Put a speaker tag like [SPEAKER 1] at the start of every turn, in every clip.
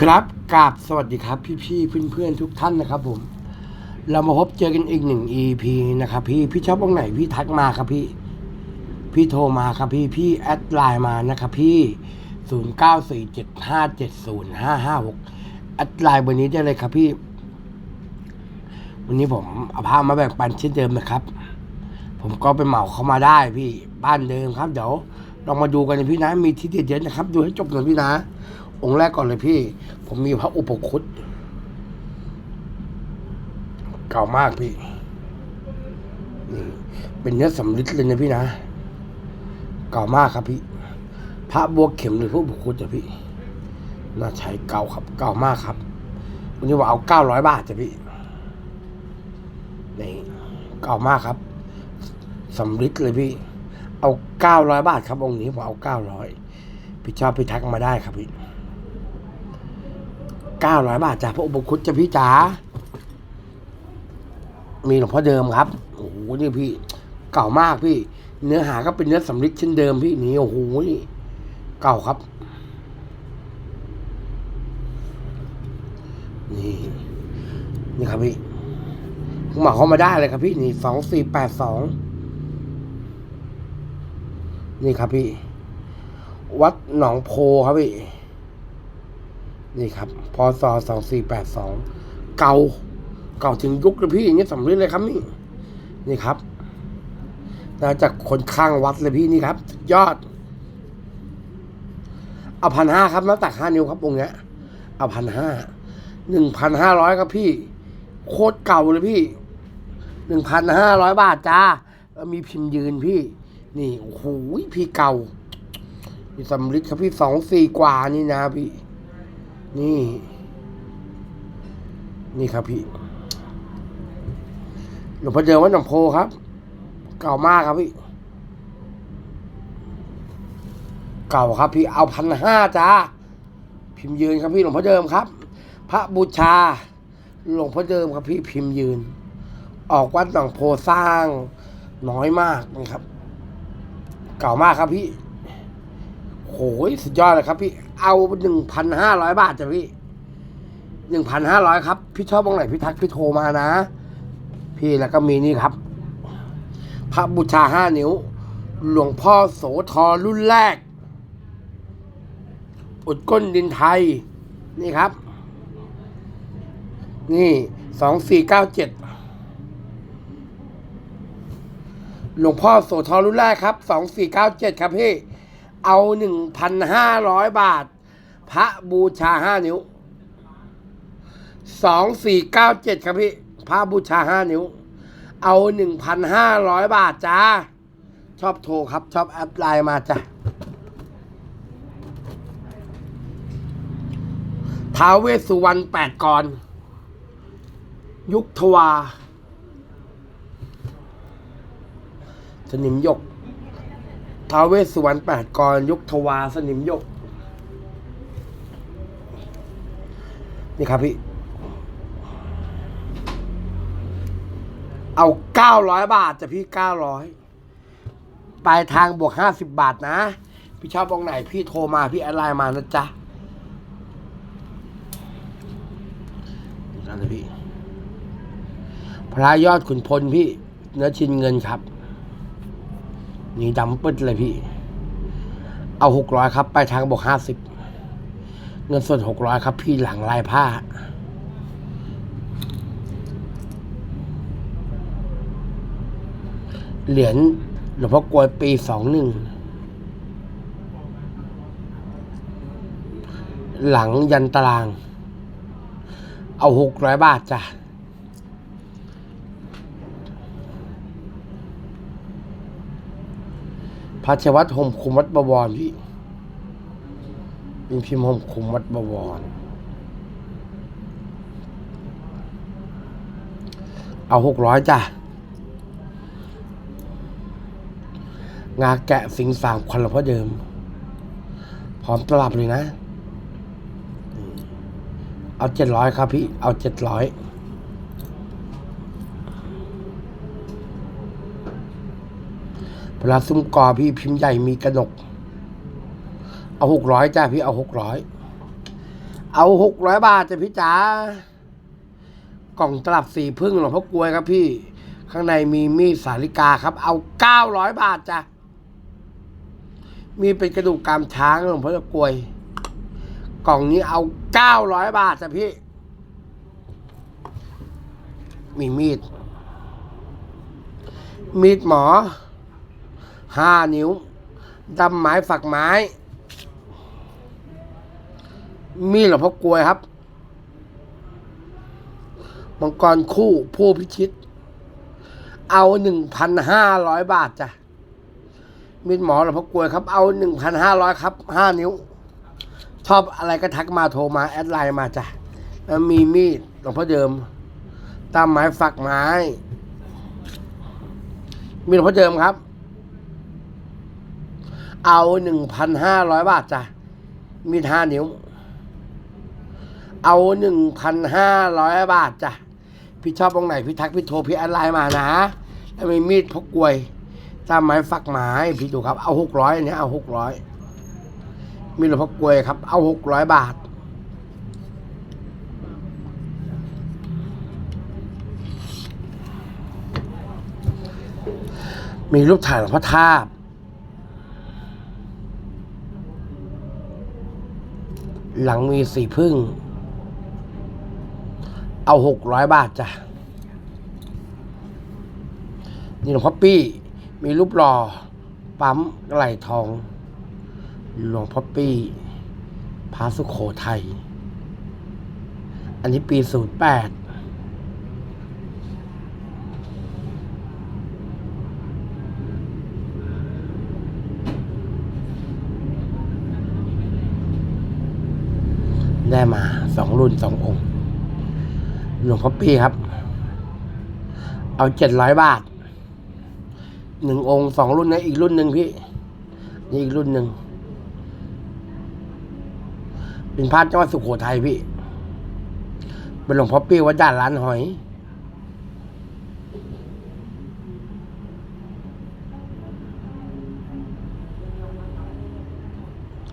[SPEAKER 1] ครับกราบสวัสดีครับ พี่ๆเพื่อนๆทุกท่านนะครับ ผม เรามาพบเจอกันอีกหนึ่ง EP นะครับ พี่พี่ชอบตรงไหนพี่ทักมาครับพี่ พี่โทรมาครับพี่พี่แอดไลน์มานะครับพี่ศูนย์เก้าสี่เจ็ดห้าเจ็ดศูนย์ห้าห้าหกแอดไลน์เบอร์นี้ได้เลยครับพี่ วันนี้ผมเอาผ้ามาแบ่งปันเช่นเดิมนะครับ ผมก็ไปเหมาเข้ามาได้พี่บ้านเดิมครับ เดี๋ยวลองมาดูกันนะพี่นะมีที่เด็ดเยอะนะครับ ดูให้จบหน่อยพี่นะ องค์แรกก่อนเลยพี่ ผมมีพระอุปคุตเก่ามากพี่ เป็นเนื้อสำริดเลยนะพี่นะ เก่ามากครับพี่ พระบัวเข็มหรือพระอุปคุตจ้ะพี่ น่าใช้เก่าครับ เก่ามากครับวันนี้ว่าเอาเก้าร้อยบาทจ้ะพี่นี่เก่ามากครับสำริดเลยพี่ เอาเก้าร้อยบาทครับองค์นี้ผมเอาเก้าร้อยพี่ชอบพี่ทักมาได้ครับพี่ เก้าร้อยบาทจ้ะพระอุปคุตจ้ะพี่จ๋า มีหลวงพ่อเดิมครับ โอ้โห นี่พี่ เก่ามากพี่ เนื้อหาก็เป็นเนื้อสำริดเช่นเดิมพี่นี่โอ้โห นี่ เก่าครับ นี่ นี่ครับพี่ผมหมาเข้ามาได้เลยครับพี่นี่สองสี่แปดสองนี่ครับพี่ วัดหนองโพครับพี่ นี่ครับพศสองสี่แปดสองเก่าเก่าถึงยุคเลยพี่อย่างนี้สำเร็จเลยครับนี่ นี่ครับน่าจากคนข้างวัดเลยพี่นี่ครับ ยอดเอาพันห้าครับน้ำตักห้านิ้วครับองค์เนี้ยเอาพันห้าหนึ่งพันห้าร้อยครับพี่ โคตรเก่าเลยพี่หนึ่งพันห้าร้อยบาทจ้ามีพิมพ์ยืนพี่ นี่โอ้โหพี่เก่ามีสำริดครับพี่สองสี่กว่านี่นะพี่ นี่ นี่ครับพี่ หลวงพ่อเดิมวัดหนองโพครับ เก่ามากครับพี่ เก่าครับพี่เอาพันห้าจ้า พิมพ์ยืนครับพี่หลวงพ่อเดิมครับ พระบูชา หลวงพ่อเดิมครับพี่พิมพ์ยืน ออกวัดหนองโพสร้างน้อยมากนะครับ เก่ามากครับพี่โหยสุดยอดเลยครับพี่ เอาหนึ่งพันห้าร้อยบาทจ้ะพี่หนึ่งพันห้าร้อยครับ พี่ชอบตรงไหนพี่ทักพี่โทรมานะ พี่แล้วก็มีนี่ครับ พระบูชาห้านิ้ว หลวงพ่อโสธรรุ่นแรก อุดก้นดินไทย นี่ครับ นี่สองสี่เก้าเจ็ดหลวงพ่อโสธรรุ่นแรกครับสองสี่เก้าเจ็ดครับพี่ เอาหนึ่งพันห้าร้อยบาท พระบูชาห้านิ้วสองสี่เก้าเจ็ดครับพี่ พระบูชาห้านิ้ว เอาหนึ่งพันห้าร้อยบาทจ้า ชอบโทรครับ ชอบแอปไลน์มาจ้ะท้าเวสุวรรณแปดกร ยุคทวาสนิมยก ท้าเวสสุวรรณแปดกรยุคทวาสนิมยก นี่ครับพี่ เอาเก้าร้อยบาทจะพี่เก้าร้อยปลายทางบวกห้าสิบบาทนะ พี่ชอบตรงไหนพี่โทรมาพี่อดไลน์มานะจ๊ะนั่นเลยพี่ พระยอดขุนพลพี่ เนื้อชินเงินครับ นี่ดำปึ๊ดเลยพี่ เอาหกร้อยครับปลายทางบวกห้าสิบเงินสดหกร้อยครับ พี่หลังลายผ้า เหรียญหลวงพ่อกวยปีสองหนึ่งหลังยันตาราง เอาหกร้อยบาทจ้ะ พระชวัตห่มคุมวัดบวรพี่เป็นพิมพ์ห่มคุมวัดบวร เอาหกร้อยจ้ะ งาแกะสิงสามควันหลวงพ่อเดิม พร้อมตลับเลยนะ เอาเจ็ดร้อยครับพี่ เอาเจ็ดร้อยเว ลาซุ้มกอพี่พิมพ์ใหญ่มีกระหนก เอาหกร้อยจ้าพี่เอาหกร้อยเอาหกร้อยบาทจ้ะพี่จ๋ากล่องตลับสีพึ่งหลวงพ่อกลวยครับพี่ ข้างในมีมีดสาลิกาครับ เอาเก้าร้อยบาทจ้ะมีเป็นกระดูกกรามช้างหลวงพ่อกลวย กล่องนี้เอาเก้าร้อยบาทจ้ะพี่ มีมีด มีดหมอ ห้านิ้วดำไม้ฝักไม้ มีดหลวงพ่อกลวยครับ มังกรคู่ผู้พิชิต เอาหนึ่งพันห้าร้อยบาทจ้ะมีดหมอหลวงพ่อกลวยครับ เอาหนึ่งพันห้าร้อยครับห้านิ้ว ชอบอะไรก็ทักมาโทรมา แอดไลน์มาจ้ะแล้วมีมีดหลวงพ่อเดิม ตามไม้ฝักไม้ มีหลวงพ่อเดิมครับ เอาหนึ่งพันห้าร้อยบาทจ้ะ มีดห้านิ้ว เอาหนึ่งพันห้าร้อยบาทจ้ะ พี่ชอบตรงไหน พี่ทักพี่โทรพี่แอดไลน์มานะ แล้วมีมีดพกกลวยตามไม้ฝักไม้พี่ดูครับ เอาหกร้อยอันนี้เอาหกร้อยมีหลวงพ่อกลวยครับ เอาหกร้อยบาทมีรูปถ่ายหลวงพ่อทาบ หลังมีสีพึ่ง เอาหกร้อยบาทจ้ะ นี่หลวงพ่อปี้ มีรูปหล่อ ปั๊มไหลทอง หลวงพ่อปี้พระสุโขทัย อันนี้ปีศูนย์แปด ได้มาสองรุ่นสององค์หลวงพ่อปี้ครับ เอาเจ็ดร้อยบาทหนึ่งองค์สองรุ่นนะอีกรุ่นหนึ่งพี่ นี่อีกรุ่นหนึ่งเป็นพระจังหวัดสุโขทัยพี่ เป็นหลวงพ่อปี้วัดด่านร้านหอย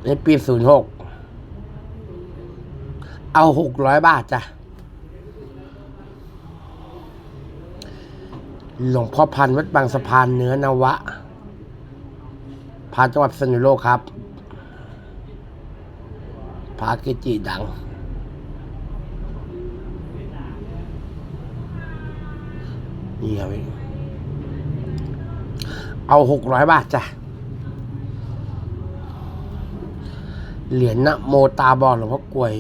[SPEAKER 1] ในปีศูนย์หก เอาหกร้อยบาทจ้ะ หลวงพ่อพันวัดบางสะพานเนื้อนวะ พาจังหวัดสนุโลกครับ พาเกจิดัง นี่ครับเอาหกร้อยบาทจ้ะเหรียญนะโมตาบอลหลวงพ่อกลวย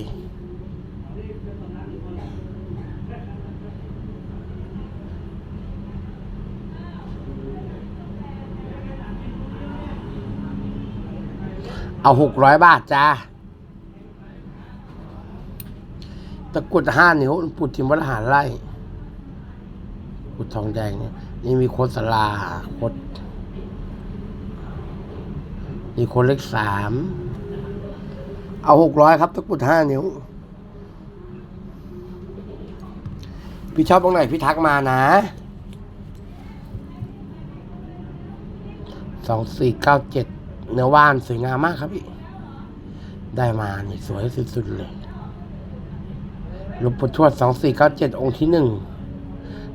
[SPEAKER 1] เอาหกร้อยบาทจ้าตะกรุดห้านิ้วปุดทิมวัดหารไร่ปุดทองแดงเนี่ยนี่มีโคสลาโคดนี่โคดเล็กสาม เอาหกร้อยครับ ตะกรุดห้านิ้ว พี่ชอบตรงไหนพี่ทักมานะสองสี่เก้าเจ็ด เนื้อว่านสวยงามมากครับพี่ ได้มานี่สวยสุดๆเลยหลวงปู่ทวดสองสี่เก้าเจ็ดองค์ที่หนึ่ง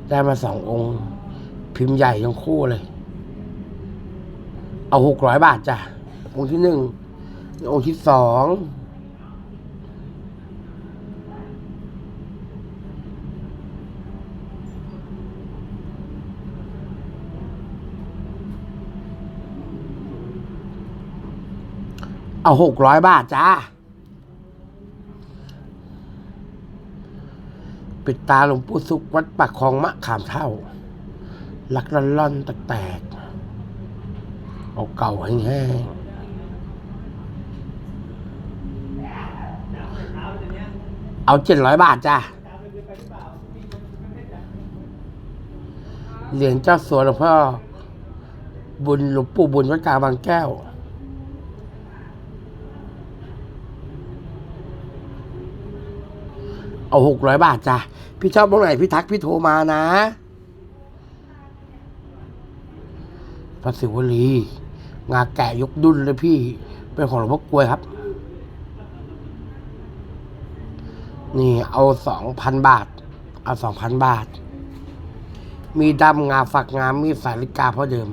[SPEAKER 1] ได้มาสององค์ พิมพ์ใหญ่ทั้งคู่เลย เอาหกร้อยบาทจ้ะ องค์ที่หนึ่ง องค์ที่สอง เอาหกร้อยบาทจ้า ปิดตาหลวงปู่สุขวัดปากคลองมะขามเท่าหลักล่อนล่อนแตกๆเอาเก่าแห้งๆเอาเจ็ดร้อยบาทจ้าเหรียญเจ้าสัวหลวงพ่อบุญหลวงปู่บุญวัดกลางบางแก้ว เอาหกร้อยบาทจ้ะ พี่ชอบตรงไหนพี่ทักพี่โทรมานะพระศิวลี งาแกะยกดุลเลยพี่ เป็นของหลวงพ่อกลวยครับ นี่เอาสองพันบาท เอาสองพันบาท มีดำงาฝักงามมีสาลิกาเพราะเดิม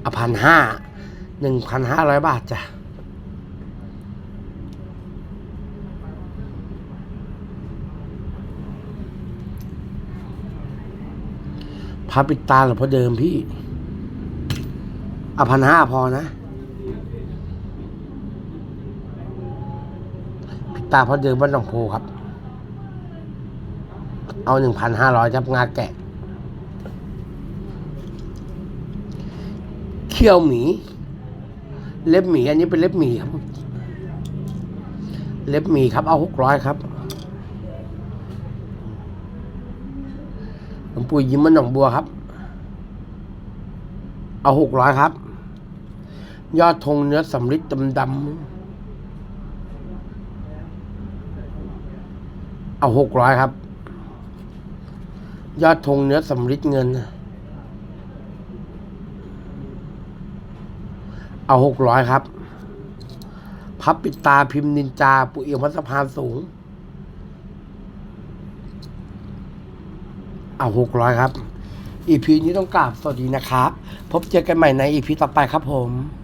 [SPEAKER 1] เอาพันห้าหนึ่งพันห้าร้อยบาทจ้ะ พาปิดตาหรือพราะเดิมพี่เอาพันห้าพอนะ ปิดตาพราะเดิมบ้านหนองโพครับ เอาหนึ่งพันห้าร้อยครับงาแกะเขี้ยวหมี เล็บหมี อันนี้เป็นเล็บหมีครับ เล็บหมีครับ เอาหกร้อยครับหลว งปู่ยิ้มมันหนองบัวครับ เอาหกร้อยครับ ยอดธงเนื้อสำริดดำดำเอาหกร้อยครับ ยอดธงเนื้อสำริดเงิน เอาหกร้อยครับ พับปิดตาพิมพ์นินจา ปุเอียมวัสพานสูง เอาหกร้อยครับอีพีนี้ต้องกราบสวัสดีนะครับ พบเจอกันใหม่ในอีพีต่อไปครับผม